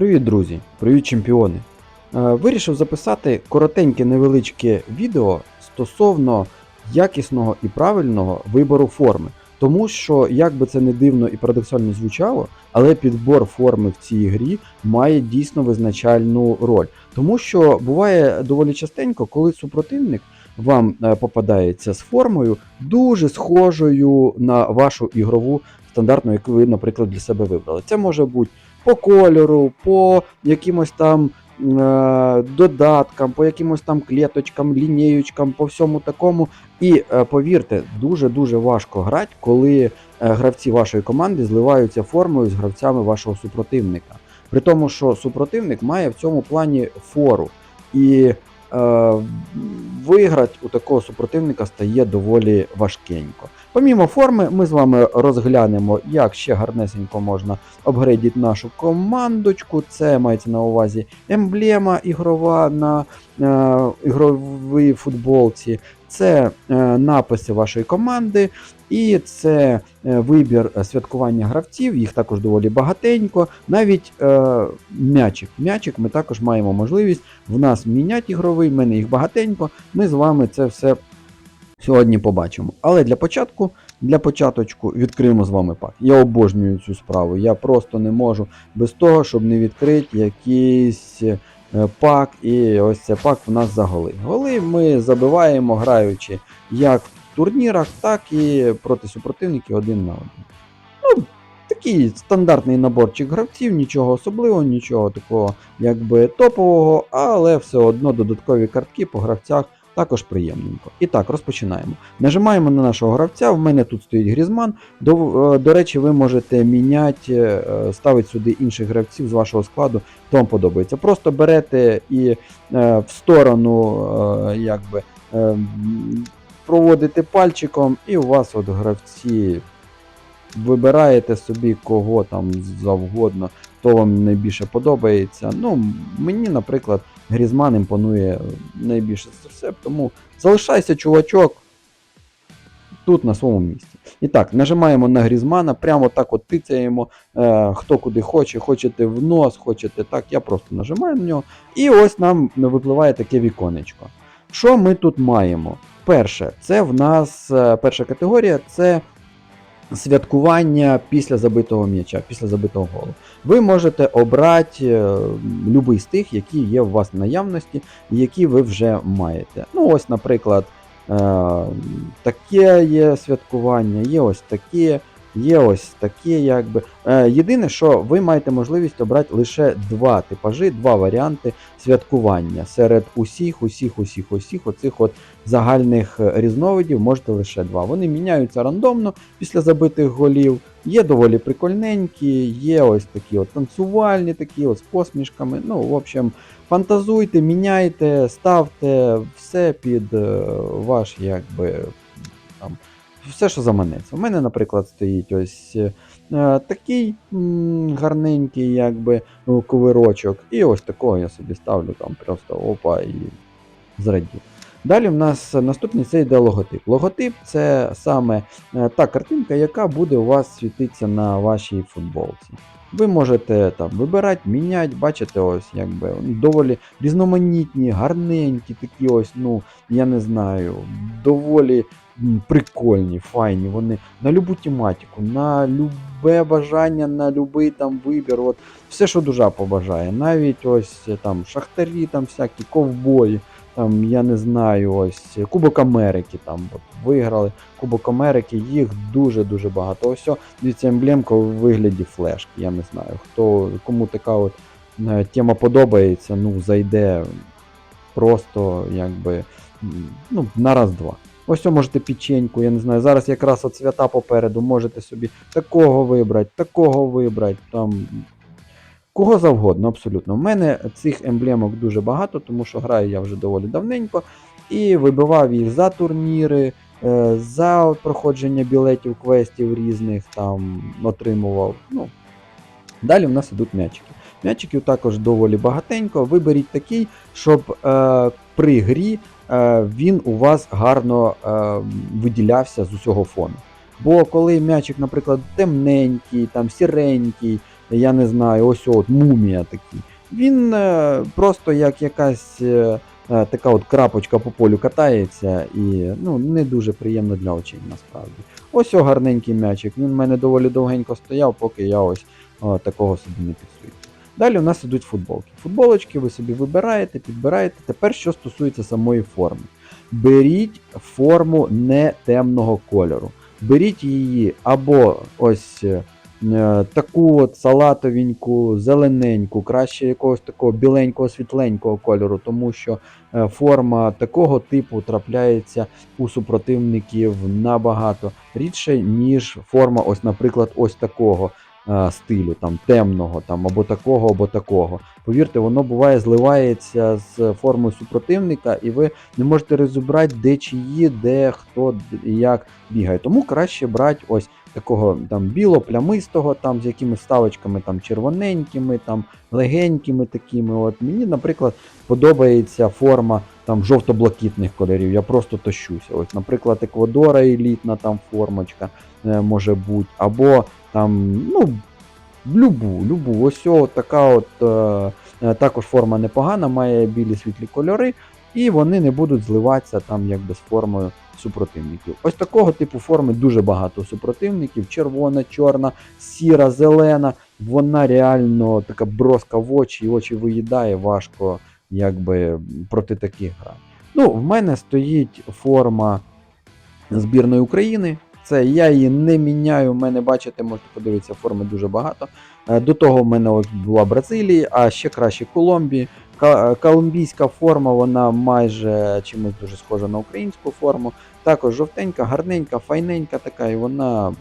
Привіт, друзі! Привіт, чемпіони! Е, Вирішив записати коротеньке невеличке відео стосовно якісного і правильного вибору форми. Тому що, як би це не дивно і парадоксально звучало, але підбор форми в цій грі має дійсно визначальну роль. Тому що буває доволі частенько, коли супротивник вам е, попадається з формою дуже схожою на вашу ігрову стандартну, яку ви, наприклад, для себе вибрали. Це може бути по кольору, по якимось там е, додаткам, по якимось там клеточкам, лінієчкам, по всьому такому. І е, повірте, дуже-дуже важко грати, коли е, гравці вашої команди зливаються формою з гравцями вашого супротивника. При тому, що супротивник має в цьому плані фору. І виграти у такого супротивника стає доволі важкенько. Помімо форми, ми з вами розглянемо, як ще гарнесенько можна апгрейдити нашу командочку. Це мається на увазі емблема ігрова на е, ігровій футболці, це е, написи вашої команди, і це е, вибір е, святкування гравців, їх також доволі багатенько. Навіть м'ячик. М'ячик ми також маємо можливість в нас міняти ігровий, в мене їх багатенько. Ми з вами це все сьогодні побачимо. Але для початку, для початочку відкриємо з вами пак. Я обожнюю цю справу. Я просто не можу без того, щоб не відкрити якийсь пак. І ось цей пак в нас за голи. Голи ми забиваємо, граючи як в турнірах, так і проти супротивників один на один. Ну, Такий стандартний наборчик гравців, нічого особливого, нічого такого якби топового, але все одно додаткові картки по гравцях також приємненько. І так, розпочинаємо. Нажимаємо на нашого гравця. В мене тут стоїть Грізман. До, е, до речі, ви можете міняти, е, ставити сюди інших гравців з вашого складу, хто вам подобається. Просто берете і е, в сторону якби, проводите пальчиком, і у вас от гравці. Вибираєте собі кого там завгодно, хто вам найбільше подобається. Ну, мені, наприклад, Грізман імпонує найбільше за все, тому залишайся, чувачок, тут на своєму місці. І так, нажимаємо на Грізмана, прямо так от тицяємо, е, хто куди хоче, хочете в нос, хочете так, я просто нажимаю на нього. І ось нам випливає таке віконечко. Що ми тут маємо? Перше, це в нас е, перша категорія це святкування після забитого м'яча, після забитого голу. Ви можете обрати е, любий з тих, які є у вас в наявності, які ви вже маєте. Ну, ось, наприклад, е, таке є святкування, є ось таке, є ось таке, якби. Е, єдине, що ви маєте можливість обрати лише два типажі, два варіанти святкування. Серед усіх, усіх, усіх, усіх оцих от загальних е, різновидів можете лише два. Вони міняються рандомно після забитих голів. Є доволі прикольненькі, є ось такі от танцювальні, такі от з посмішками. Ну, в общем, фантазуйте, міняйте, ставте все під е, ваш, якби там. Все, що заманеться. У мене, наприклад, стоїть ось е, такий гарненький, якби ну, ковирочок. І ось такого я собі ставлю там просто опа і зрадів. Далі в нас наступний це йде логотип. Логотип це саме е, та картинка, яка буде у вас світитися на вашій футболці. Ви можете там вибирати, міняти, бачите, ось якби доволі різноманітні, гарненькі, такі ось, ну, я не знаю, доволі прикольні, файні. Вони на любу тематику, на любе бажання, на любий там вибір. От, все, що душа побажає. Навіть ось там шахтарі, там всякі ковбої там, я не знаю, ось Кубок Америки там от, виграли. Кубок Америки, їх дуже-дуже багато. Ось, дивіться, емблемка у вигляді флешки. Я не знаю. Хто, Кому така от е, тема подобається, ну, зайде просто якби ну, на раз-два. Ось можете печеньку, я не знаю. Зараз якраз от свята попереду, можете собі такого вибрати, такого вибрати. там Кого завгодно, абсолютно. У мене цих емблемок дуже багато, тому що граю я вже доволі давненько. І вибивав їх за турніри, е, за проходження білетів, квестів різних, там отримував. Ну, Далі в нас ідуть м'ячики. М'ячиків також доволі багатенько. Виберіть такий, щоб е, при грі е, він у вас гарно е, виділявся з усього фону. Бо коли м'ячик, наприклад, темненький, там сіренький, я не знаю, ось от мумія такий. Він е, просто як якась е, е, така от крапочка по полю катається і ну, не дуже приємно для очей насправді. Ось о гарненький м'ячик. Він в мене доволі довгенько стояв, поки я ось о, такого собі не підсвітив. Далі у нас ідуть футболки. Футболочки ви собі вибираєте, підбираєте. Тепер що стосується самої форми. Беріть форму не темного кольору. Беріть її або ось таку от салатовеньку, зелененьку, краще якогось такого біленького, світленького кольору, тому що е, форма такого типу трапляється у супротивників набагато рідше, ніж форма, ось, наприклад, ось такого. е, стилю, там темного, там або такого, або такого. Повірте, воно буває зливається з формою супротивника, і ви не можете розібрати, де чиї, де хто і як бігає. Тому краще брати ось такого там біло-плямистого, там з якимись ставочками там червоненькими, там легенькими такими. От мені, наприклад, подобається форма там жовто-блакитних кольорів. Я просто тощуся. Ось, наприклад, Еквадора елітна там формочка е, може бути, або там, ну, любу, любу. Ось о, така от е, е, також форма непогана, має білі світлі кольори, і вони не будуть зливатися там якби з формою супротивників. Ось такого типу форми дуже багато супротивників: червона, чорна, сіра, зелена. Вона реально така броска в очі, і очі виїдає, важко якби проти таких грати. Ну, в мене стоїть форма збірної України. Це я її не міняю. У мене, бачите, можете подивитися, форми дуже багато. Е, До того в мене була Бразилія, а ще краще Колумбії. Колумбійська форма, вона майже чимось дуже схожа на українську форму. Також жовтенька, гарненька, файненька така, і вона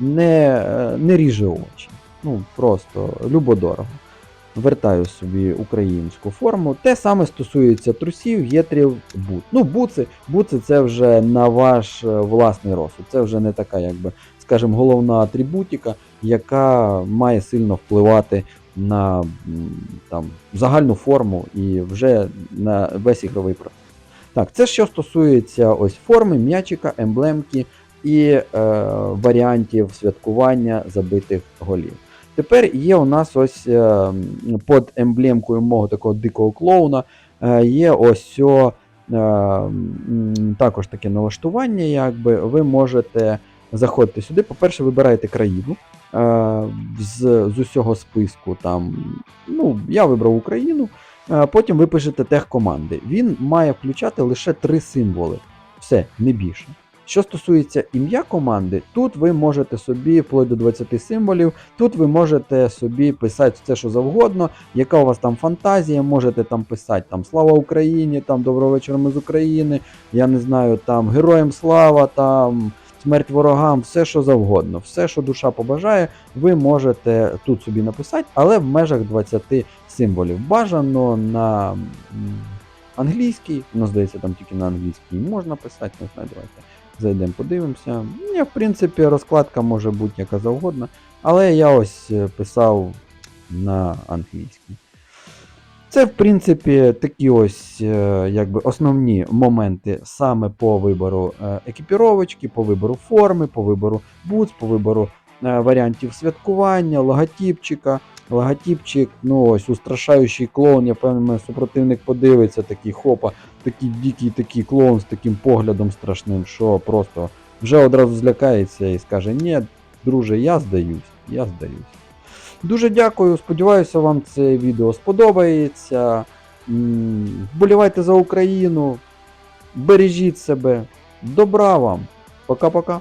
не, е, не ріже очі. Ну, просто любодорого. Вертаю собі українську форму. Те саме стосується трусів, гетрів, бут. Ну, буци, буци це вже на ваш е, власний розсуд. Це вже не така, якби, скажімо, головна атрибутика, яка має сильно впливати на там, загальну форму і вже на весь ігровий процес. Так, це що стосується ось форми, м'ячика, емблемки і е, варіантів святкування забитих голів. Тепер є у нас ось е, під емблемкою мого такого дикого клоуна е, є ось о, е, також таке налаштування, якби ви можете заходити сюди. По-перше, вибираєте країну з, з усього списку. Там, ну, я вибрав Україну. Потім ви пишете тех команди. Він має включати лише три символи. Все, не більше. Що стосується ім'я команди, тут ви можете собі вплоть до 20 символів, тут ви можете собі писати все, що завгодно, яка у вас там фантазія, можете там писати там Слава Україні, там Доброго вечора з України, я не знаю, там Героям слава, там смерть ворогам, все що завгодно, все, що душа побажає, ви можете тут собі написати, але в межах 20 символів. Бажано на англійській, ну, здається, там тільки на англійській можна писати, не знаю, давайте зайдемо, подивимося. Ні, в принципі, розкладка може бути яка завгодна. але я ось е, писав на англійській. Це, в принципі, такі ось е, якби основні моменти саме по вибору е, екіпіровочки, по вибору форми, по вибору бутс, по вибору варіантів святкування, логотипчика. Логотипчик, ну ось устрашаючий клоун, я певний, супротивник подивиться, такий хопа, такий дикий такий клоун з таким поглядом страшним, що просто вже одразу злякається і скаже: Ні, друже, я здаюсь, я здаюсь. Дуже дякую, сподіваюся, вам це відео сподобається. Вболівайте за Україну, бережіть себе. Добра вам. Пока-пока.